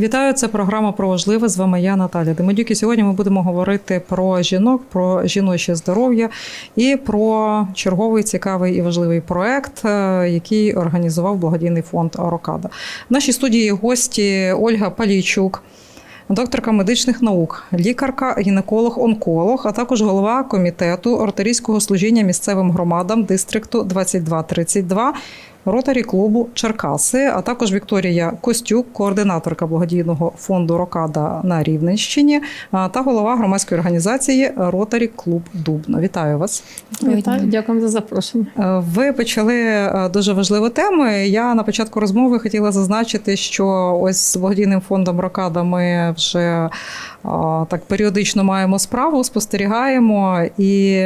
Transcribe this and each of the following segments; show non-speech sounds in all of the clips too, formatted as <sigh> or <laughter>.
Вітаю, це програма про важливе. З вами я Наталя Демидюк. І Сьогодні ми будемо говорити про жінок, про жіноче здоров'я і про черговий цікавий і важливий проект, е, який організував благодійний фонд Рокада. В нашій студії гості Ольга Палійчук. Докторка медичних наук, лікарка, гінеколог-онколог, а також голова комітету ортарійського служіння місцевим громадам дистрикту 2232 Ротарі клубу Черкаси, а також Вікторія Костюк, координаторка благодійного фонду Рокада на Рівненщині та голова громадської організації Ротарі Клуб Дубно. Вітаю вас. Вітаю, дякую за запрошення. Е, Ви почали е, дуже важливу тему. Я на початку розмови хотіла зазначити, що ось з благодійним фондом Рокада ми вже е, так періодично маємо справу, спостерігаємо, і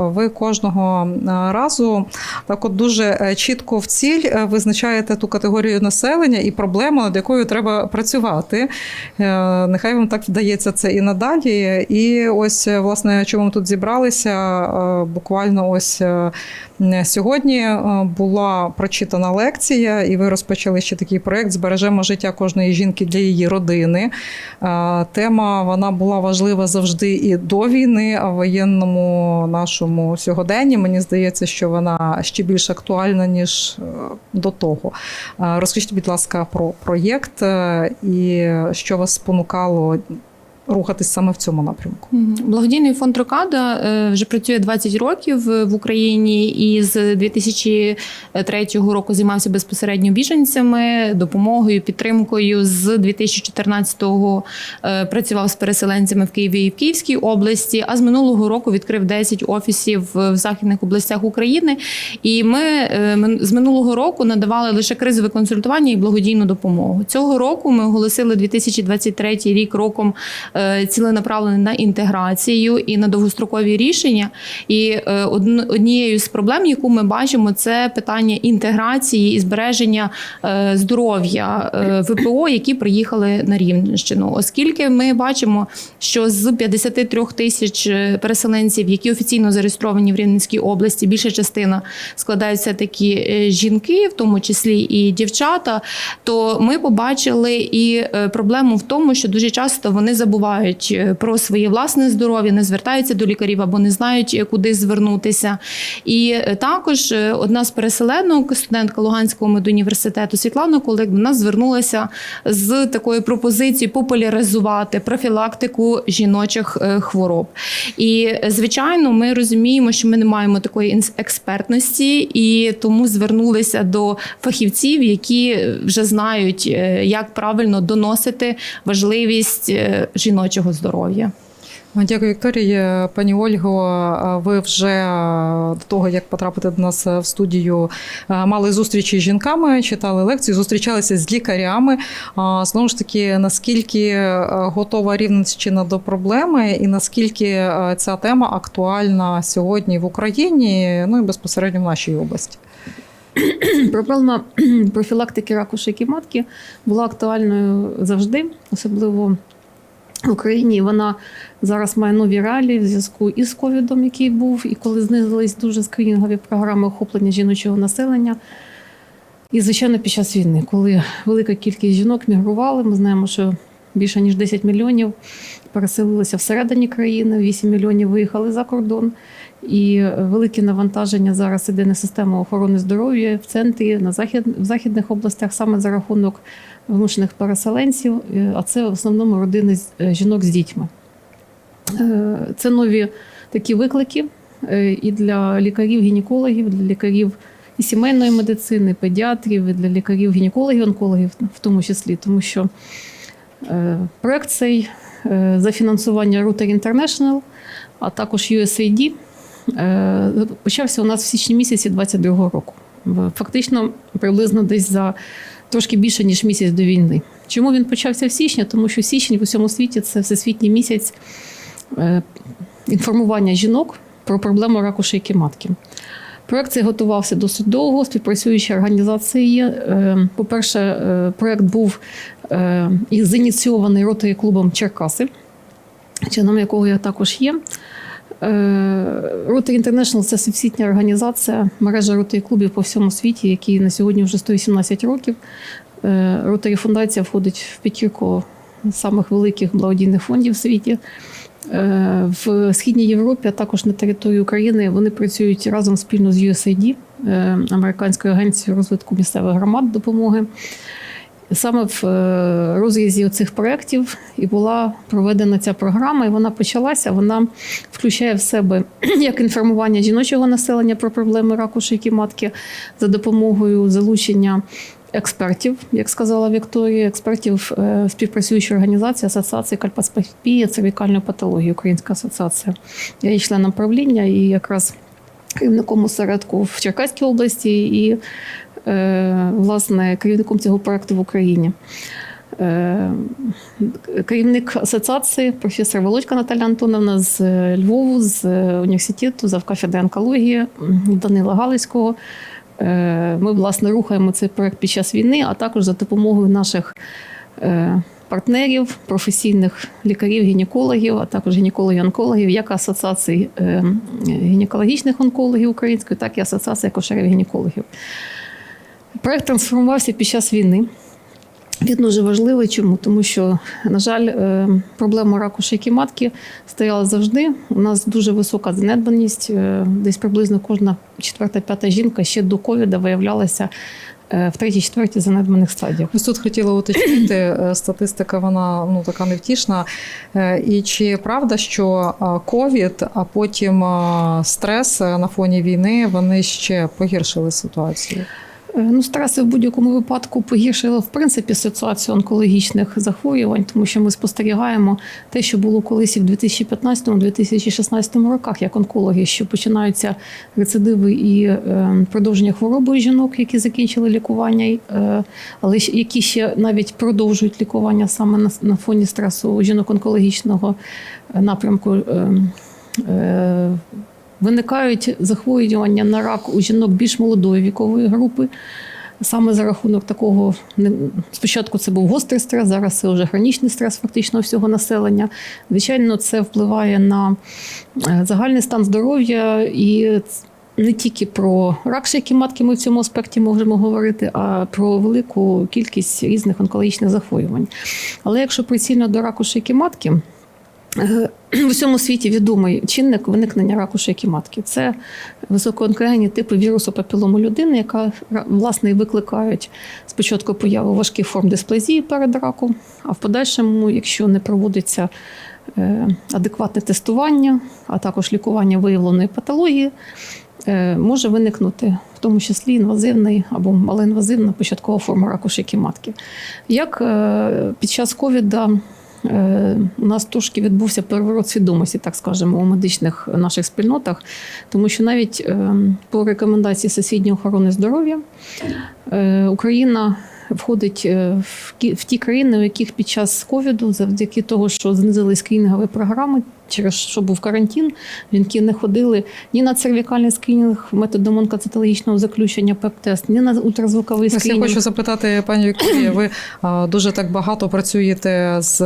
ви кожного разу так от дуже е, чітко в ціль е, визначаєте ту категорію населення і проблему, над якою треба працювати. Е, Нехай вам так вдається це і надалі. І ось е, власне, чому ми тут зібралися, буквально ось. Сьогодні була прочитана лекція, і ви розпочали ще такий проєкт Збережемо життя кожної жінки для її родини. Тема вона була важлива завжди і до війни, а в воєнному нашому сьогоденні мені здається, що вона ще більш актуальна ніж е, до того. Е, Розкажіть, будь ласка, про проєкт е, і що вас спонукало рухатись саме в цьому напрямку. Благодійний фонд Рокада е, вже працює 20 років е, в Україні і з 2003 року займався безпосередньо біженцями, допомогою, підтримкою. З 2014-го е, працював з переселенцями в Києві і в Київській області. А з минулого року відкрив 10 офісів в західних областях України. І ми з минулого року надавали лише кризове консультування і благодійну допомогу. Цього року ми оголосили 2023 рік роком ціленаправлений на інтеграцію і на довгострокові рішення. І е, однією з проблем, яку ми бачимо, це питання інтеграції і збереження е, здоров'я е, ВПО, які приїхали на Рівненщину, оскільки ми бачимо, що з 53 тисяч е, переселенців, які офіційно зареєстровані в Рівненській області, більша частина складаються такі е, жінки, в тому числі і дівчата. То ми побачили і е, проблему в тому, що дуже часто вони забувають е, про своє власне здоров'я, не звертаються до лікарів або не знають, е, куди звернутися. І е, також одна з переселенок, студентка Луганського медуніверситету Світлана Колик, до звернулася з такою пропозицією популяризувати профілактику жіночих хвороб. І звичайно, ми розуміємо, що ми не маємо такої експертності, і тому звернулися до фахівців, які вже знають, як правильно доносити важливість е, жіночого здоров'я. Дякую, Вікторія. Пані Ольго, ви вже до того, як потрапити до нас в студію, мали зустрічі з жінками, читали лекції, зустрічалися з лікарями. Знову ж таки, наскільки готова Рівненщина до проблеми, і наскільки ця тема актуальна сьогодні в Україні, ну і безпосередньо в нашій області. Проблема профілактики раку шийки матки була актуальною завжди, особливо в Україні. Вона зараз має нові реалії в зв'язку із ковідом, який був, і коли знизились дуже скринінгові програми охоплення жіночого населення. І, звичайно, під час війни, коли велика кількість жінок мігрували, ми знаємо, що більше ніж 10 мільйонів переселилися всередині країни, 8 мільйонів виїхали за кордон. І велике навантаження зараз іде на систему охорони здоров'я в центрі, на захід, в західних областях саме за рахунок вимушених переселенців, е, а це в основному родини е, жінок з дітьми. Е, Це нові такі виклики і для лікарів, гінекологів, для лікарів і сімейної медицини, педіатрів, і для лікарів, гінекологів, онкологів, в тому числі, тому що проект цей за фінансування Router International, а також USAID почався у нас в січні місяці 22-го року. Фактично, приблизно десь за трошки більше ніж місяць до війни. Чому він почався в січні? Тому що січень в усьому світі це всесвітній місяць е, інформування жінок про проблему раку шийки матки. Проект цей готувався досить довго, співпрацюючі організації. є. Е, По-перше, е, проект був е, зініційований ротою клубом Черкаси, членом якого я також є. Rotary International – це всесвітня організація, мережа ротary клубів по всьому світі, які на сьогодні вже 118 років. Е, Ротарі фундація входить в п'ятірку самих великих благодійних фондів в світі. Е, В Східній Європі, а також на території України, вони працюють разом спільно з USAID, е, американською агенцією розвитку місцевих громад допомоги. Саме в е, розрізі цих проєктів і була проведена ця програма, і вона почалася. Вона включає в себе <clears throat> як інформування жіночого населення про проблеми раку шийки матки за допомогою залучення експертів, як сказала Вікторія, експертів е, співпрацюючої організації Асоціації кальпаспопії цервікальної патології, Українська асоціація. Я є членом правління і якраз керівником осередку в Черкаській області і власне керівником цього проекту в Україні. Е, Керівник асоціації, професор Володька Наталя Антоновна з е, Львову, з е, університету, завкафедри онкології Данила Галицького. Е, Ми, власне, рухаємо цей проект під час війни, а також за допомогою наших е, партнерів, професійних лікарів, гінекологів, а також гінекологів-онкологів, як асоціації е, гінекологічних онкологів української, так і асоціації акушерів-гінекологів. Проект трансформувався під час війни. Він дуже важливий. Чому? Тому що, на жаль, е, проблема раку шийки матки стояла завжди. У нас дуже висока занедбаність. е, Десь приблизно кожна четверта-п'ята жінка ще до ковіда виявлялася е, в третій, четвертій занедбаних стадіях. Ось тут хотіла уточнити, статистика вона ну така невтішна. І чи правда, що ковід, а потім стрес на фоні війни вони ще погіршили ситуацію? Е, Ну, стреси в будь-якому випадку погіршили в принципі ситуацію онкологічних захворювань, тому що ми спостерігаємо те, що було колись і в 2015-2016 роках, як онкологи, що починаються рецидиви і е, продовження хвороби жінок, які закінчили лікування, е, але які ще навіть продовжують лікування саме на, фоні стресу жінок онкологічного напрямку. Виникають захворювання на рак у жінок більш молодої вікової групи. Саме за рахунок такого спочатку це був гострий стрес, зараз це вже хронічний стрес фактично всього населення. Звичайно, це впливає на е, загальний стан здоров'я і не тільки про рак шийки матки ми в цьому аспекті можемо говорити, а про велику кількість різних онкологічних захворювань. Але якщо прицільно до раку шийки матки, <clears throat> В усьому світі відомий чинник виникнення раку шийки матки. Це високоонкогенні типи вірусу папілому людини, яка власне і викликають спочатку появу важких форм дисплазії перед раком, а в подальшому, якщо не проводиться е, адекватне тестування, а також лікування виявленої патології, е, може виникнути в тому числі інвазивний або малоінвазивна початкова форма раку шийки матки. Як е, під час ковіда Е, У нас трошки відбувся переворот свідомості, так скажемо, у медичних наших спільнотах, тому що навіть е, по рекомендації Всесвітньої охорони здоров'я е, Україна входить е, в ті країни, у яких під час ковіду, завдяки того, що знизили скринінгові програми, через що був карантин, жінки не ходили ні на цервікальний скринінг методом онкоцитологічного заключення ПЕП-тест, ні на ультразвуковий Ось я хочу запитати, пані Вікторія, ви дуже так багато працюєте з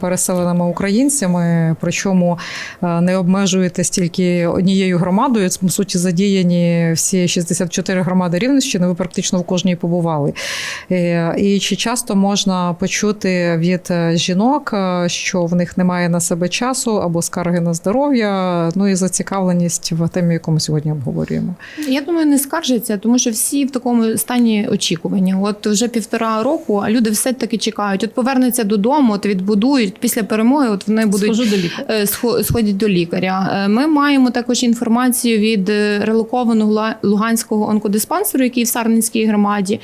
переселеними українцями, причому не обмежуєтесь тільки однією громадою. По суті, задіяні всі 64 громади Рівненщини. Ви практично в кожній побували. Е, І чи часто можна почути від е, жінок, е, що в них немає на себе часу або скарги на здоров'я, ну і зацікавленість в темі, яку ми сьогодні обговорюємо? Я думаю, не скаржаться, тому що всі в такому стані очікування. От вже півтора року, а люди все таки чекають. От повернуться додому, от відбудують після перемоги. От вони будуть Схожу до лікаря. е, схо- сходять до лікаря. Е, Ми маємо також інформацію від е, релокованого Луганського онкодиспансеру, який в Сарненській громаді.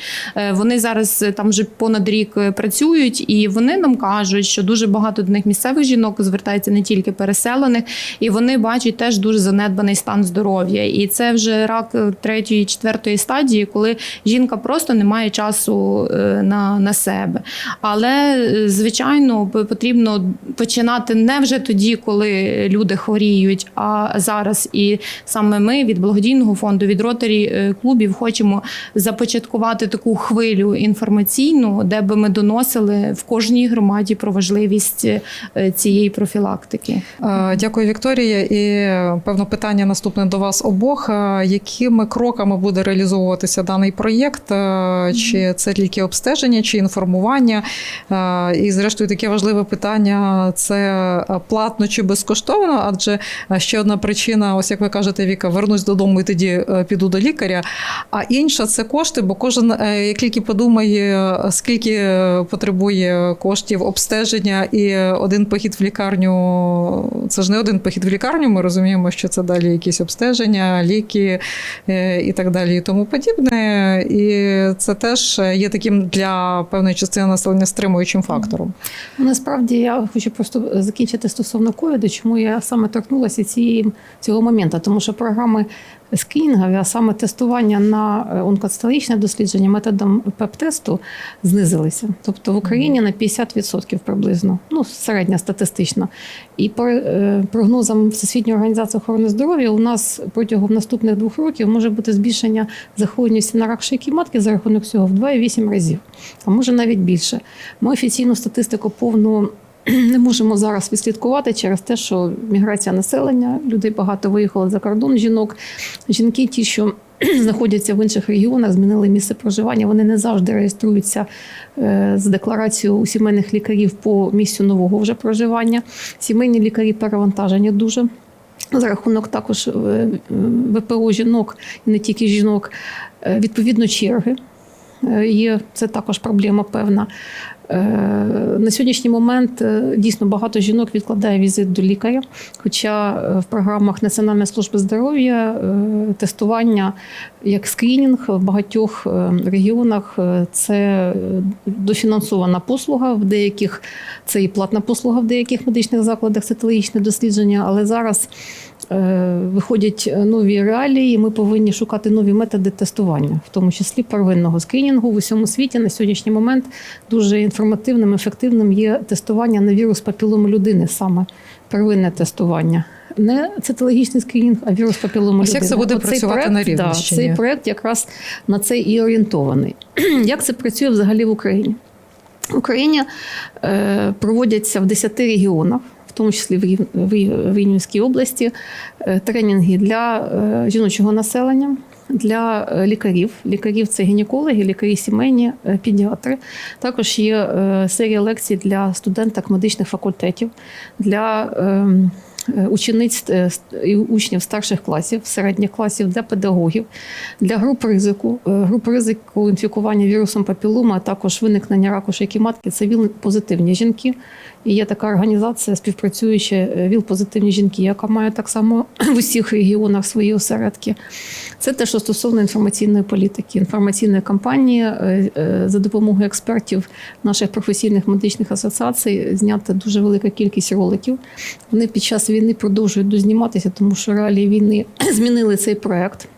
Вони зараз там вже понад рік працюють, і вони нам кажуть, що дуже багато до них місцевих жінок звертається не тільки переселених, і вони бачать теж дуже занедбаний стан здоров'я. І це вже рак е, третьої, четвертої стадії, коли жінка просто не має часу е, на, на себе. Але е, звичайно потрібно починати не вже тоді, коли люди хворіють, а зараз. І саме ми від благодійного фонду, від ротарі клубів хочемо започаткувати таку хвилю інформаційну, де би ми доносили в кожній громаді про важливість цієї профілактики. Е, Дякую, Вікторія. І певно питання наступне до вас обох. Е, Якими кроками буде реалізовуватися даний проєкт? Е, Чи це тільки обстеження, чи інформування? І, зрештою, таке важливе питання: це платно чи безкоштовно? Адже ще одна причина, ось як ви кажете, Віка, вернусь додому і тоді піду до лікаря. А інша це кошти, бо кожен як тільки подумає, скільки потребує коштів обстеження і один похід в лікарню, це ж не один похід в лікарню. Ми розуміємо, що це далі якісь обстеження, ліки е, і так далі, і тому подібне. І це теж є таким для певної частини населення стримуючим фактором. Ну, Насправді я хочу просто закінчити стосовно ковіду, чому я саме торкнулася цієї, цього моменту, тому що програми скрінінгові, а саме тестування на е, онкоцитологічне дослідження методом ПЕП-тесту знизилися. Тобто в Україні на 50% приблизно, ну середня статистично. І по е, прогнозам Всесвітньої організації охорони здоров'я у нас протягом наступних двох років може бути збільшення захворюваності на рак шийки матки за рахунок цього в 2,8 разів, а може навіть більше. Ми офіційну статистику повну <clears throat> не можемо зараз відслідкувати через те, що міграція населення, людей багато виїхало за кордон жінок. Жінки, ті, що <clears throat> знаходяться в інших регіонах, змінили місце проживання. Вони не завжди реєструються е, з декларацією у сімейних лікарів по місцю нового вже проживання. Сімейні лікарі перевантажені дуже. За рахунок також е, ВПО жінок і не тільки жінок, Е, відповідно черги. Є це також проблема певна. Е, На сьогоднішній момент е, дійсно багато жінок відкладає візит до лікаря. Хоча е, в програмах Національної служби здоров'я тестування як скринінг в багатьох регіонах це дофінансована послуга. В деяких це і платна послуга в деяких медичних закладах, цитологічне дослідження. Але зараз виходять нові реалії, і ми повинні шукати нові методи тестування, в тому числі первинного скринінгу в усьому світі на сьогоднішній момент дуже інформативним, ефективним є тестування на вірус папілому людини, саме первинне тестування. Не цитологічний скринінг, а вірус папілому людини. як це буде Оцей працювати проект, на Рівненщині? Да, цей проект якраз на це і орієнтований. <clears throat> як це працює взагалі в Україні? В Україні е, проводяться в 10 регіонах, тому числі в Рів- в Рів- в Рівненській області, е, тренінги для е, жіночого населення. Для е, лікарів, лікарів це гінекологи, лікарі сімейні, педіатри. Також є серія лекцій для студенток медичних факультетів, для ем, учениць і учнів старших класів, середніх класів, для педагогів, для груп ризику, груп ризику інфікування вірусом папілома, а також виникнення раку шийки матки це ВІЛ-позитивні жінки. І є така організація, співпрацююча е, ВІЛ-позитивні жінки, яка має так само <clears throat> в усіх регіонах свої осередки. Це те, що стосовно інформаційної політики, інформаційної кампанії е, е, за допомогою експертів наших професійних медичних асоціацій знята дуже велика кількість роликів. Вони під час війни продовжують дозніматися, тому що реалії війни <clears throat> змінили цей проект.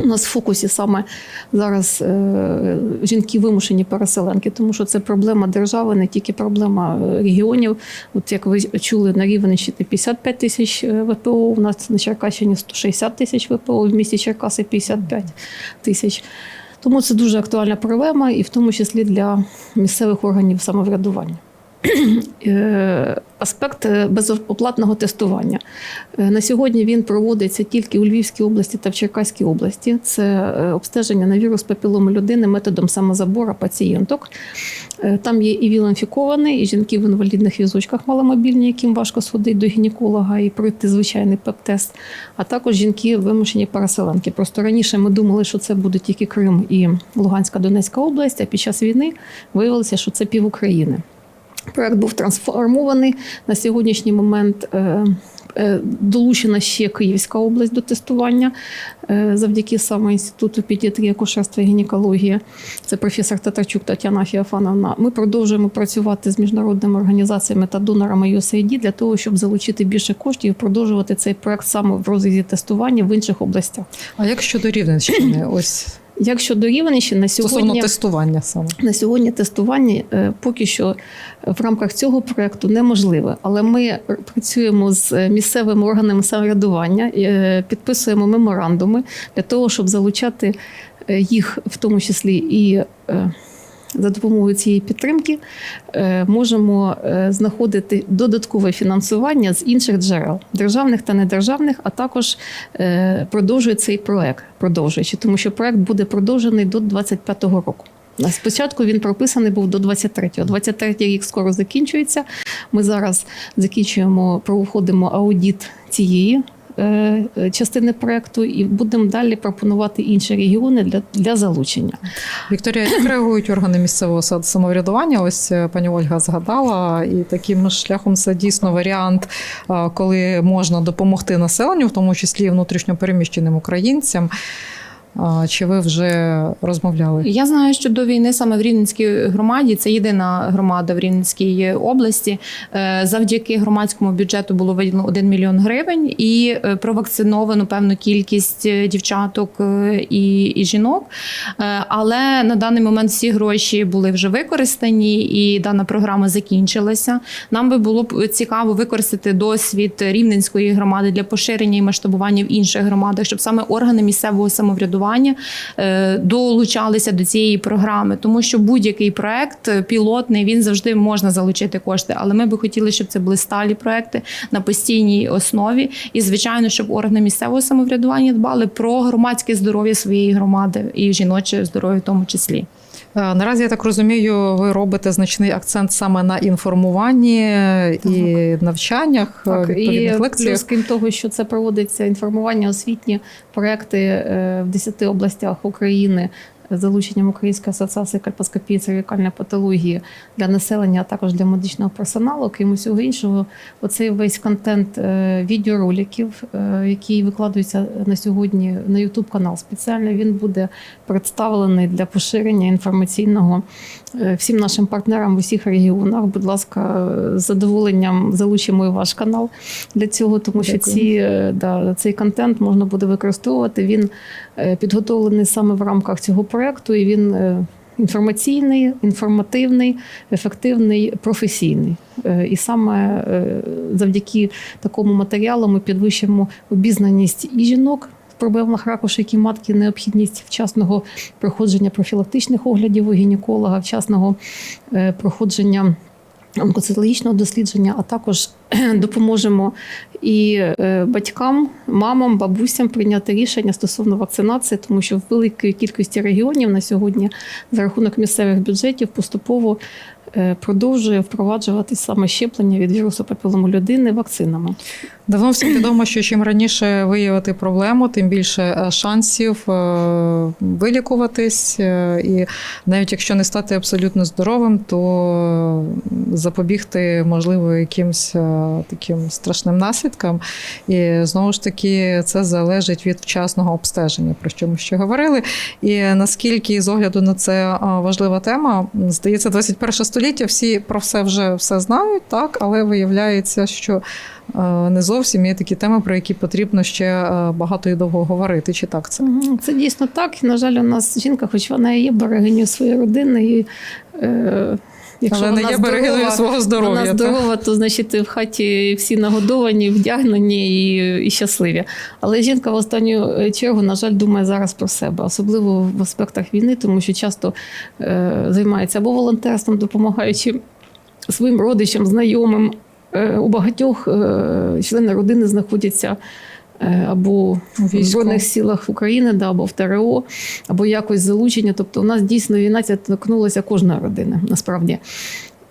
У нас в фокусі саме зараз е, жінки вимушені переселенки, тому що це проблема держави, не тільки проблема е, регіонів. От як ви чули на Рівненщині 55 тисяч е, ВПО, у нас на Черкащині 160 тисяч ВПО, в місті Черкаси 55 тисяч. Тому це дуже актуальна проблема, і в тому числі для місцевих органів самоврядування. <clears throat> Е, Аспект е, безоплатного тестування. Е, На сьогодні він проводиться тільки у Львівській області та в Черкаській області. Це обстеження на вірус папіломи людини методом самозабору пацієнток. Там є і ВІЛ-інфіковані, і жінки в інвалідних візочках маломобільні, яким важко сходити до гінеколога і пройти звичайний ПЕП-тест, а також жінки вимушені переселенки. Просто раніше ми думали, що це буде тільки Крим і Луганська Донецька область, а під час війни виявилося, що це пів України. Проект був трансформований на сьогоднішній момент. е, е, Долучена ще Київська область до тестування е, завдяки саме інституту педіатрії, акушерства і гінекології. Це професор Татарчук Тетяна Фіофановна. Ми продовжуємо працювати з міжнародними організаціями та донорами USAID для того, щоб залучити більше коштів і продовжувати цей проект саме в розрізі тестування в інших областях. А як щодо Рівненщини? Ось Як щодо Рівненщини, на стосовно сьогодні тестування саме. на сьогодні тестування е, поки що в рамках цього проекту неможливе, але ми працюємо з місцевими органами самоврядування, е, підписуємо меморандуми для того, щоб залучати е, їх, в тому числі і е, за допомогою цієї підтримки е, можемо е, знаходити додаткове фінансування з інших джерел державних та недержавних, а також е, продовжує цей проект, продовжуючи, тому що проект буде продовжений до 2025 року. Спочатку він прописаний був до 23-го. 23-й рік скоро закінчується. Ми зараз закінчуємо, проходимо аудіт цієї частини проекту і будемо далі пропонувати інші регіони для, для залучення. Вікторія, як реагують органи місцевого самоврядування? Ось е, пані Ольга згадала, і таким шляхом це дійсно варіант, е, коли можна допомогти населенню, в тому числі і внутрішньопереміщеним українцям. Чи ви вже розмовляли? Я знаю, що до війни саме в Рівненській громаді це єдина громада в Рівненській області. е, Завдяки громадському бюджету було виділено 1 мільйон гривень і е, провакциновано певну кількість е, дівчаток і, і жінок. Але на даний момент всі гроші були вже використані, і дана програма закінчилася. Нам би було б цікаво використати досвід Рівненської громади для поширення і масштабування в інших громадах, щоб саме органи місцевого самоврядування е, долучалися до цієї програми, тому що будь-який проект е, пілотний він завжди можна залучити кошти. Але ми би хотіли, щоб це були сталі проекти на постійній основі. І звичайно, щоб органи місцевого самоврядування дбали про громадське здоров'я своєї громади і жіноче здоров'я в тому числі. Е, Наразі я так розумію, ви робите значний акцент саме на інформуванні і навчаннях, так, відповідних і лекціях. плюс, крім того, що це проводиться інформування, освітні проекти е, в 10 областях України з залученням Української асоціації кальпоскопії цервікальної патології для населення, а також для медичного персоналу. Крім усього іншого, оцей весь контент е, відеороликів, е, який викладується на сьогодні на youtube канал спеціально, він буде представлений для поширення інформаційного е, всім нашим партнерам в усіх регіонах. Будь ласка, з задоволенням залучимо і ваш канал для цього, тому що ці, да, цей контент можна буде використовувати. Він підготовлений саме в рамках цього проекту, і він е, інформаційний, інформативний, ефективний, професійний. Е, І саме е, завдяки такому матеріалу ми підвищимо обізнаність і жінок. Проблемах раку шийки матки, необхідність вчасного проходження профілактичних оглядів у гінеколога, вчасного е, проходження онкоцитологічного дослідження, а також <clears throat> допоможемо і е, батькам, мамам, бабусям прийняти рішення стосовно вакцинації, тому що в великій кількості регіонів на сьогодні за рахунок місцевих бюджетів поступово продовжує впроваджувати саме щеплення від вірусу папілому людини вакцинами. Давно всім відомо, що чим раніше виявити проблему, тим більше е, шансів е, вилікуватись. е, І навіть якщо не стати абсолютно здоровим, то запобігти можливо якимсь е, таким страшним наслідкам. І знову ж таки це залежить від вчасного обстеження, про що ми ще говорили. І наскільки з огляду на це е, важлива тема, здається, 21 століття всі про все вже все знають, так, але виявляється, що е, не зовсім є такі теми, про які потрібно ще е, багато і довго говорити. Чи так це? Це дійсно так. На жаль, у нас жінка, хоч вона і є берегиню своєї родини, і е, якщо Але не є берегиною свого здоров'я. Вона здорова, то значить в хаті всі нагодовані, вдягнені і, і щасливі. Але жінка в останню е, чергу, на жаль, думає зараз про себе, особливо в аспектах війни, тому що часто е, займається або волонтерством, допомагаючи своїм родичам, знайомим. Е, у багатьох е, члени родини знаходяться. Е, Або в. Збройних силах України, да, або в ТРО, або якось залучення. Тобто, у нас дійсно війна ця торкнулася кожної родини, насправді.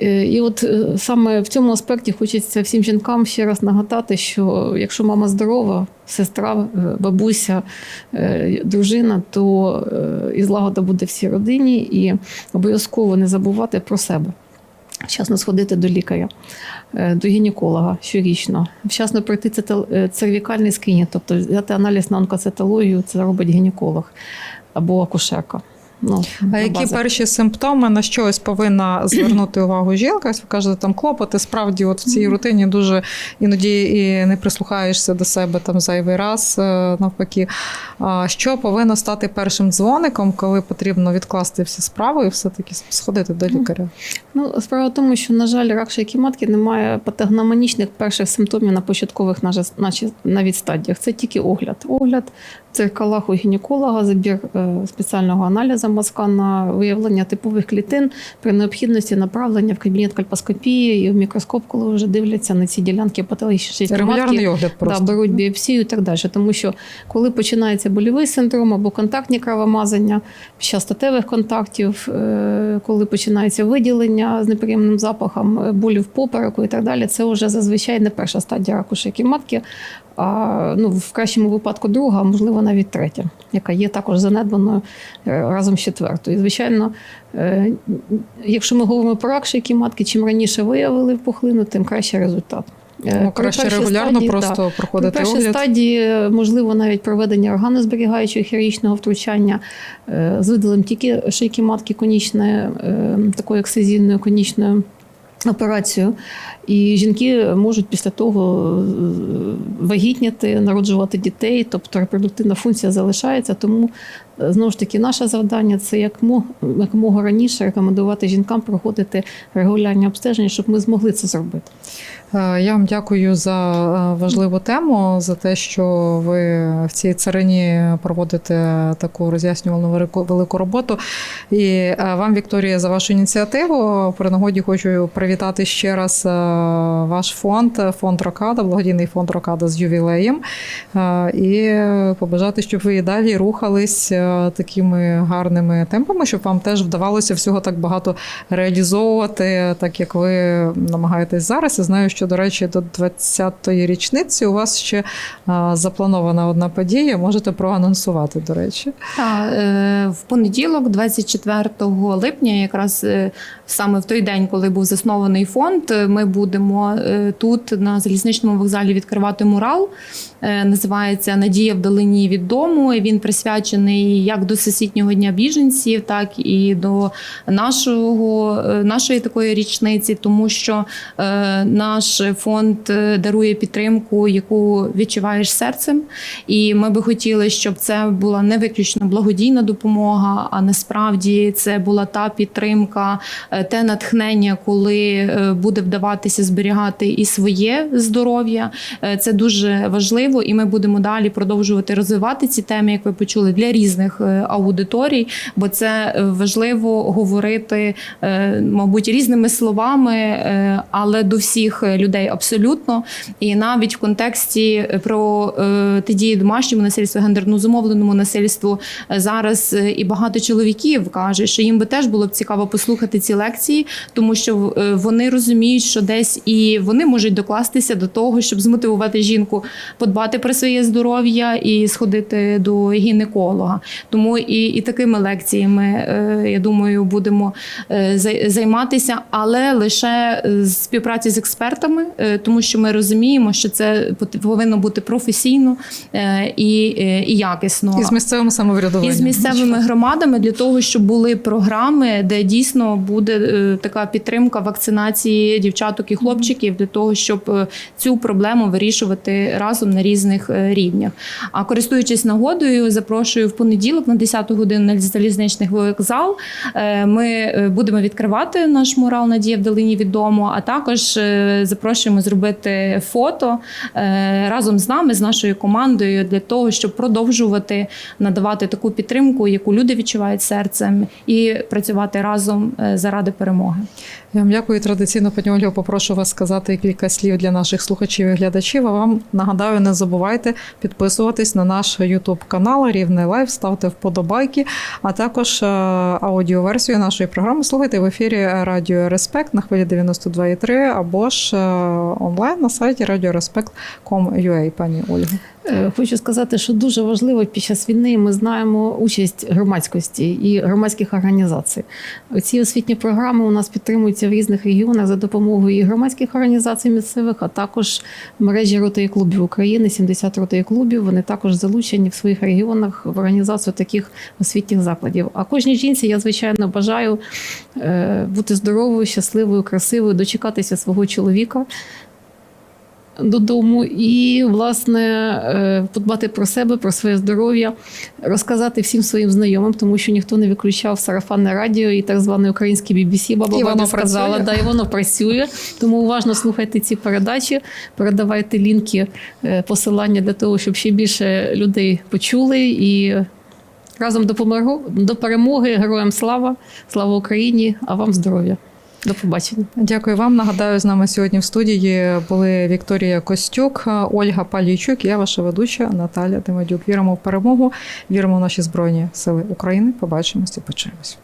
Е, І от е, саме в цьому аспекті хочеться всім жінкам ще раз нагадати, що якщо мама здорова, сестра, бабуся, дружина, то і злагода буде всій родині, і обов'язково не забувати про себе. Вчасно сходити до лікаря, е, до гінеколога щорічно, вчасно пройти е, цервікальний скринінг, тобто взяти аналіз на онкоцитологію, це робить гінеколог або акушерка. Ну, А які базах. перші симптоми на щось повинна звернути увагу жінка? Ось Ви кажете, там клопоти, справді, от в цій рутині дуже іноді і не прислухаєшся до себе там зайвий раз, е, навпаки. А що повинно стати першим дзвоником, коли потрібно відкласти всі справи і все-таки сходити до лікаря? Ну, справа в тому, що, на жаль, рак шийки матки не має патогномонічних перших симптомів на початкових навіть стадіях. Це тільки огляд. Огляд в дзеркалах у гінеколога, забір е, спеціального аналізу мазка на виявлення типових клітин при необхідності направлення в кабінет кальпоскопії і в мікроскоп, коли вже дивляться на ці ділянки патологічної Регулярний огляд Да, беруть біопсію і так далі. Тому що коли починається больовий синдром або контактні кровомазання під час статевих контактів, е, коли починається виділення з неприємним запахом, е, болі в попереку і так далі, це вже зазвичай не перша стадія раку шийки матки, а ну, в кращому випадку друга, а можливо навіть третя, яка є також занедбаною е, разом з четвертою. І, звичайно, е, якщо ми говоримо про рак шийки матки, чим раніше виявили пухлину, тим кращий результат. Е, Тому при краще регулярно стадії, да, просто при проходити першій огляд. стадії е, можливо навіть проведення органозберігаючого хірургічного втручання е, з видалем тільки шийки матки конічної, е, такою ексцизійною конічною операцією. І жінки можуть після того вагітняти, народжувати дітей, тобто репродуктивна функція залишається. Тому е, знову ж таки наше завдання це як мо- якомога раніше рекомендувати жінкам проходити регулярні обстеження, щоб ми змогли це зробити. Е, Я вам дякую за е, важливу тему, за те, що ви в цій царині проводите таку роз'яснювальну велику- роботу. І е, вам, Вікторія, за вашу ініціативу. При нагоді хочу привітати ще раз ваш фонд, фонд Рокада, благодійний фонд Рокада з ювілеєм. І побажати, щоб ви і далі рухались такими гарними темпами, щоб вам теж вдавалося всього так багато реалізовувати, так як ви намагаєтесь зараз. Я знаю, що, до речі, до 20-ї річниці у вас ще запланована одна подія. Можете проанонсувати, до речі. Та е, в понеділок, 24 липня, якраз е, саме в той день, коли був заснований фонд, е, ми будемо е, тут на залізничному вокзалі відкривати мурал. Е, Називається Надія вдалині від дому. Він присвячений як до всесвітнього дня біженців, так і до нашого е, нашої такої річниці, тому що е, наш фонд е, дарує підтримку, яку відчуваєш серцем. І ми би хотіли, щоб це була не виключно благодійна допомога, а насправді це була та підтримка, е, те натхнення, коли буде вдаватися зберігати і своє здоров'я. Це дуже важливо, і ми будемо далі продовжувати розвивати ці теми, як ви почули, для різних е, аудиторій, бо це е, важливо говорити, е, мабуть, різними словами, але до всіх людей абсолютно. І навіть в контексті про ті дії домашньому насильству, гендерно зумовленому насильству зараз і багато чоловіків кажуть, що їм би теж було б цікаво послухати ці лекції, тому що вони розуміють, що десь і вони можуть докластися до того, щоб змотивувати жінку подбати про своє здоров'я і сходити до гінеколога. Тому і, і такими лекціями, е, я думаю, будемо е, займатися, але лише е, співпраці з експертами, тому що ми розуміємо, що це повинно бути професійно і, і якісно. І з місцевим самоврядуванням. І з місцевими громадами для того, щоб були програми, де дійсно буде така підтримка вакцинації дівчаток і хлопчиків для того, щоб цю проблему вирішувати разом на різних рівнях. А користуючись нагодою, запрошую в понеділок на 10 годину на залізничний вокзал. Е, Ми е, будемо відкривати наш мурал Надія в долині від а також е, запрошуємо зробити фото разом з нами, з нашою командою, для того, щоб продовжувати надавати таку підтримку, яку люди відчувають серцем, і працювати разом заради перемоги. Я вам дякую. Традиційно, пані Ольго, попрошу вас сказати кілька слів для наших слухачів і глядачів. А вам нагадаю, не забувайте підписуватись на наш YouTube канал Рівне Лайв, ставте вподобайки, а також е, аудіоверсію нашої програми слухайте в ефірі Радіо Респект на хвилі 92,3 або ж е, онлайн на сайті radiorespect.com.ua, пані Ольго. Е, Хочу сказати, що дуже важливо під час війни ми знаємо участь громадськості і громадських організацій. Ці освітні програми у нас підтримуються в різних регіонах за допомогою і громадських організацій місцевих, а також мережі ротої клубів України, 70 ротої клубів. Вони також залучені в своїх регіонах в організацію таких освітніх закладів. А кожній жінці я звичайно бажаю е, бути здоровою, щасливою, красивою, дочекатися свого чоловіка додому і, власне, е, подбати про себе, про своє здоров'я, розказати всім своїм знайомим, тому що ніхто не виключав сарафанне радіо і так зване українське BBC, баба воно сказала, працює. да, і воно працює. Тому уважно слухайте ці передачі, передавайте лінки, е, посилання для того, щоб ще більше людей почули і Разом до перемоги. Героям слава, слава Україні, а вам здоров'я. До побачення. Дякую вам. Нагадаю, з нами сьогодні в студії були Вікторія Костюк, Ольга Палійчук. Я ваша ведуча Наталя Демедюк. Віримо в перемогу, віримо в наші збройні сили України. Побачимось і почуємось.